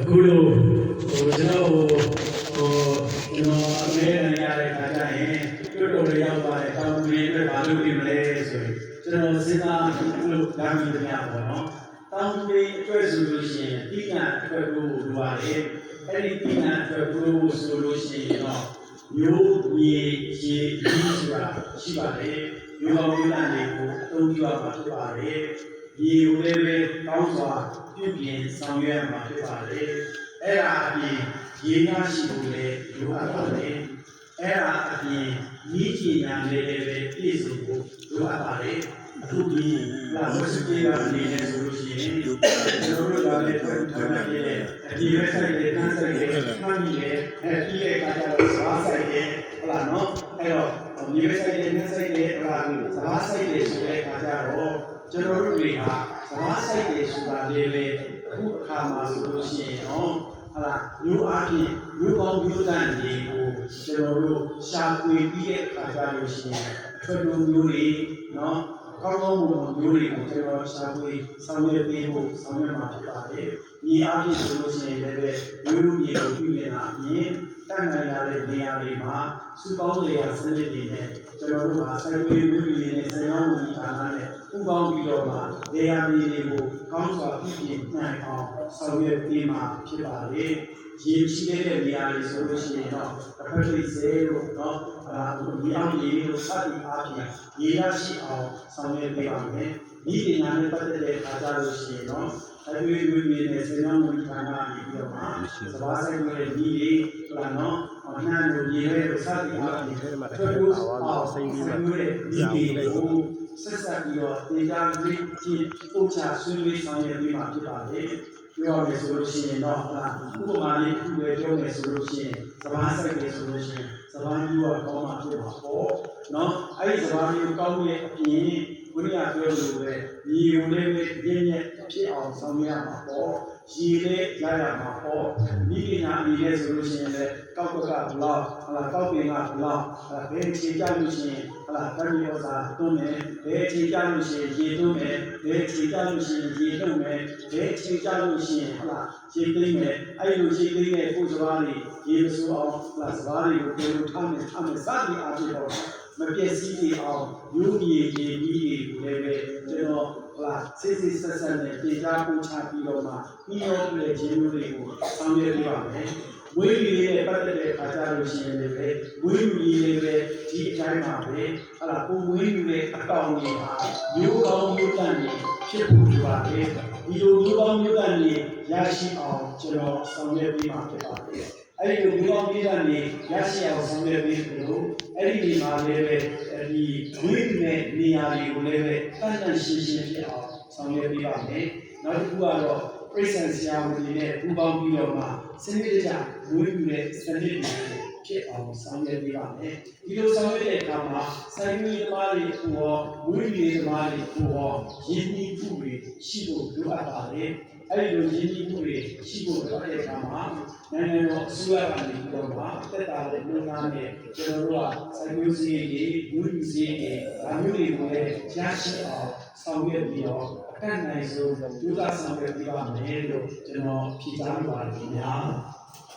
အခုလို့ဟိုကျွန်တော်ဟိုဟိုကျွန်တော်အမေနဲ့ရတဲ့ခါကျရင်တို့တို့လေးရောက်သွားတဲ့တောင်ကြီးတွေဘာလုပ်ပြီးမလဲဆိုရင်ကျွန်တော်စဉ်းစားအခုလို့ဒါမှမဟုတ်ပေါ့နော်တောင်ကြီးအတွက်ဆိုလို့ရှိရင်တိကျအတွက်ကိုလိုပါတယ်အဲ့ဒီတိကျအတွက်ကိုဆိုလို့ရှိရင်တော့မျိုးမြေခြေကြီးဆိုတာရှိပါတယ်မျိုးကောင်းမျိုးတန်တွေကိုအသုံးပြုရမှာဖြစ်ပါတယ် ဒီကိုလည်းပဲကောင်းစွာပြုပြင်ဆောင်ရွက်မှာဖြစ်ပါတယ်အဲ့ဒါအပြင်ရေငါရှိဖို့လည်းလိုအပ်ပါတယ်အဲ့ဒါအပြင်ဤကြည်ညာလေးလည်းပဲပြည့်စုံဖို့လိုအပ်ပါတယ်အခုဒီလာမစကေရာအနေနဲ့ဆိုလို့ရှိရင်ကျွန်တော်တို့ကလည်းပြန်ထားရတယ်ဒီ website လေးတန်းဆိုင်လေးမှတ်မိတယ်အဲဒီရဲ့ကကြတော့စပါးဆိုင်လေးဟုတ်လားနော်အဲ့တော့ဒီ website လေးတန်းဆိုင်လေးဟုတ်လားစပါးဆိုင်လေးဆိုတဲ့အခါကျတော့ ကျွန်တော်တို့တွေကစပါးဆိုင်လေးဆိုတာလေးပဲအခုအခါမှာဆိုလို့ရှိရင်နော်ဟုတ်လားမျိုးအားဖြင့်မျိုးကောင်းမျိုးတန်တွေကိုကျွန်တော်တို့ရှာဖွေပြီးတဲ့အခါကျလို့ရှိရင်အထွတ်တူမျိုးတွေနော်ကောင်းကောင်းမွန်မွန်မျိုးတွေကိုကျွန်တော်ရှာဖွေဆောင်ရွက်ပေးဖို့ဆောင်ရွက်မှာဖြစ်ပါတယ်။ဒီအားဖြင့်ဆိုလို့ရှိရင်လည်းပဲမျိုးလူမျိုးကိုပြုနေတာအပြင်တန်နိုင်ရတဲ့နေရာတွေမှာစုပေါင်းလေယာစနစ်တွေနဲ့ကျွန်တော်တို့ကစိုက်ပျိုးမျိုးတွေနဲ့ဆရာဝန်ကြီးဌာနနဲ့ ပူးပေါင်းပြီးတော့မှနေရာမျိုးတွေကိုကောင်းစွာပြုပြင်နိုင်အောင်ဆောင်ရွက်ပေးမှာဖြစ်ပါတယ်။ရေရှိတဲ့နေရာတွေဆိုလို့ရှိရင်တော့တစ်ဖက်တွေစေလို့နော်အာဒီအောင်ရေလို့စသည်အားဖြင့်ရေရရှိအောင်ဆောင်ရွက်ပေးပါမယ်။ဒီပညာနဲ့ပတ်သက်တဲ့အခါကျလို့ရှိရင်တော့အတွေ့အကြုံတွေနဲ့စေနာမူဌာနနေပြီးတော့မှစဘာဆိုင်ရဲ့ဒီတွေဟလာနော်အနှံ့လို့ရေရဲလို့စသည်အားဖြင့်ထွက်လို့အောင်ဆိုင်ပြီးမှဒီတွေကို ဆက်ဆက်ပြီးတော့ဒေတာကြီးကြီးပို့ချဆွေးနွေးဆောင်ရွက်ပေးမှာဖြစ်ပါတယ်။ပြောရမယ်ဆိုလို့ရှိရင်တော့ဟလာဥပမာလေးခုပဲပြောမယ်ဆိုလို့ရှိရင်စဘာဆိုင်ရဲ့ဆိုလို့ရှိရင်စဘာကြီးကကောင်းမှဖြစ်မှာပေါ့နော်အဲ့ဒီစဘာကြီးကောင်းတဲ့အပြင်ဘုရားပြောလို့ပဲညီုံလေးပဲပြင်းပြဖြစ်အောင်ဆောင်ရွက်ရမှာပေါ့ ရည်လေးရရမှာပေါ့ဒီပညာအရေးဆိုလို့ရှိရင်လည်းကောက်ကကဘလောက်ဟလာကောက်ပင်ကဘလောက်ဟလာဘယ်ခြေကြလို့ရှိရင်ဟလာတဏှာစာတွန်းမယ်ဘယ်ခြေကြလို့ရှိရင်ရေတွန်းမယ်ဘယ်ခြေကြလို့ရှိရင်ရေလှုပ်မယ်ဘယ်ခြေကြလို့ရှိရင်ဟလာရေသိမ့်မယ်အဲ့လိုရေသိမ့်တဲ့ကိုယ်စကားတွေရေမစိုးအောင်ဟလာစကားတွေကိုပြေလို့ထားမယ်ထားမယ်စသည်အားဖြင့်တော့မပြည့်စည်နေအောင်ယူမြေရေကြီးတွေကိုလည်းပဲကျွန်တော် ဟလာစစ်စစ်ဆက်ဆက်နဲ့ပြေချပို့ချပြီးတော့မှပြီးရောတဲ့ခြေမျိုးတွေကိုဆောင်ရွက်ပြပါမယ်ဝေးရည်နဲ့ပတ်သက်တဲ့အခါကျလို့ရှိရင်လည်းပဲဝေးရည်လေးပဲဒီအတိုင်းပါပဲဟလာပုံဝေးရည်တဲ့အကောင့်တွေဟာမျိုးကောင်းမျိုးတန်တွေဖြစ်ဖို့ဒီပါပဲဒီလိုမျိုးကောင်းမျိုးတန်တွေရရှိအောင်ကျွန်တော်ဆောင်ရွက်ပေးမှာဖြစ်ပါတယ် အဲ့ဒီလိုမျိုးကောင်းမျိုးတန်တွေရရှိအောင်ဆောင်ရွက်ပေးလို့အဲ့ဒီဒီမှာလည်းပဲဒီဝိမဲ့နေရာတွေကိုလည်းပဲတန်တန်ရှင်းရှင်းဖြစ်အောင်ဆောင်ရွက်ပေးပါမယ်နောက်တစ်ခုကတော့ပြိဿဆရာဝန်တွေနဲ့ပူးပေါင်းပြီးတော့မှစနစ်တကျဝိမဲ့စနစ်တွေ ဖြစ်အောင်ဆောင်ရွက်ပေးပါမယ်ဒီလိုဆောင်ရွက်တဲ့အခါမှာစိုင်းမီသမားတွေဟောဝိမဲ့သမားတွေဟောရင်းနှီးမှုတွေရှိဖို့လိုအပ်ပါတယ်အဲ့ဒီလိုရင်းနှီးမှုတွေရှိဖို့လိုအပ်တဲ့အခါမှာနိုင်ငံတော်အစိုးရကနေပြီးတော့မှတက်တာတဲ့လုပ်ငန်းနဲ့ကျွန်တော်တို့ကစိုင်းမျိုးစည်းတွေဝိမဲ့စည်းတွေဒါမျိုးတွေကိုလည်းရရှိအောင်ဆောင်ရွက်ပြီးတော့အကန့်နိုင်ဆုံးဒုက္ခဆောင်ရွက်ပေးပါမယ်လို့ကျွန်တော်ဖြေကြားပါတယ်ခင်ဗျာ